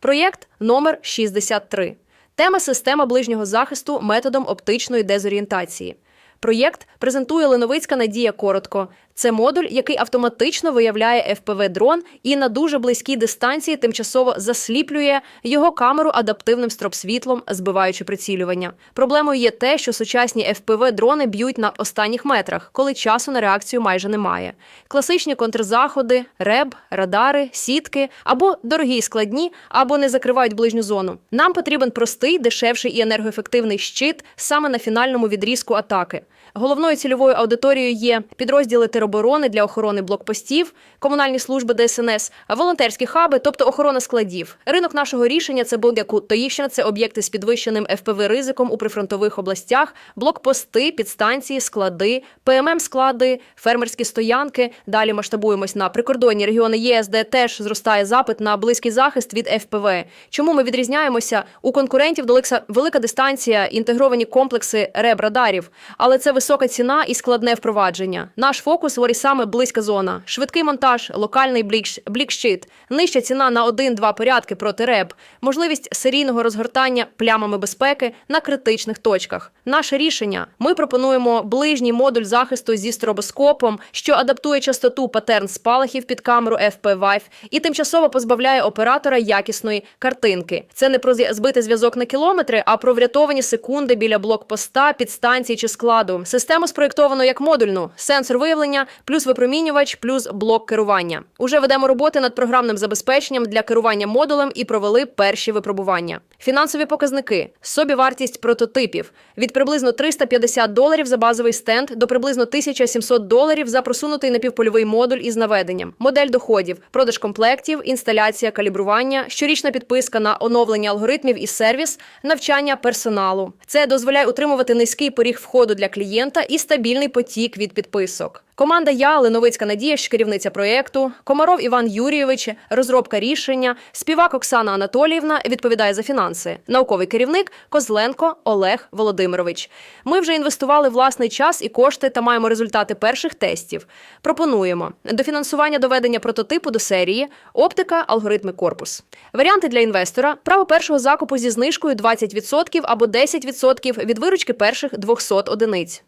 Проєкт номер 63. Тема система ближнього захисту методом оптичної дезорієнтації. Проєкт презентує Леновицька Надія Коротко. Це модуль, який автоматично виявляє FPV-дрон і на дуже близькій дистанції тимчасово засліплює його камеру адаптивним строп-світлом, збиваючи прицілювання. Проблемою є те, що сучасні FPV-дрони б'ють на останніх метрах, коли часу на реакцію майже немає. Класичні контрзаходи, реб, радари, сітки або дорогі і складні, або не закривають ближню зону. Нам потрібен простий, дешевший і енергоефективний щит саме на фінальному відрізку атаки. Головною цільовою аудиторією є підрозділи тероборони для охорони блокпостів, комунальні служби ДСНС, волонтерські хаби, тобто охорона складів. Ринок нашого рішення це Болгяку Таївщина, це об'єкти з підвищеним ФПВ ризиком у прифронтових областях, блокпости, підстанції, склади, ПММ склади, фермерські стоянки. Далі масштабуємось на прикордонні регіони ЄС, де теж зростає запит на близький захист від ФПВ. Чому ми відрізняємося? У конкурентів велика дистанція, інтегровані комплекси реб-радарів, але це висока ціна і складне впровадження. Наш фокус ворі саме близька зона, швидкий монтаж, локальний блікщ, блікщит, нижча ціна на 1-2 порядки проти реб, можливість серійного розгортання плямами безпеки на критичних точках. Наше рішення: ми пропонуємо ближній модуль захисту зі стробоскопом, що адаптує частоту патерн спалахів під камеру FP-Vive і тимчасово позбавляє оператора якісної картинки. Це не про збитий зв'язок на кілометри, а про врятовані секунди біля блокпоста, підстанції чи складу. Систему спроєктовано як модульну: сенсор виявлення, плюс випромінювач, плюс блок керування. Уже ведемо роботи над програмним забезпеченням для керування модулем і провели перші випробування. Фінансові показники: собівартість прототипів від приблизно 350 доларів за базовий стенд до приблизно 1700 доларів за просунутий напівпольовий модуль із наведенням, модель доходів, продаж комплектів, інсталяція, калібрування, щорічна підписка на оновлення алгоритмів і сервіс, навчання персоналу. Це дозволяє утримувати низький поріг входу для клієнта і стабільний потік від підписок. Команда Я, Леновицька Надія, що керівниця проєкту, Комаров Іван Юрійович, розробка рішення, співак Оксана Анатоліївна відповідає за фінанси, науковий керівник Козленко Олег Володимирович. Ми вже інвестували власний час і кошти та маємо результати перших тестів. Пропонуємо дофінансування доведення прототипу до серії, оптика, алгоритми корпус. Варіанти для інвестора: право першого закупу зі знижкою 20% або 10% від виручки перших 200 одиниць.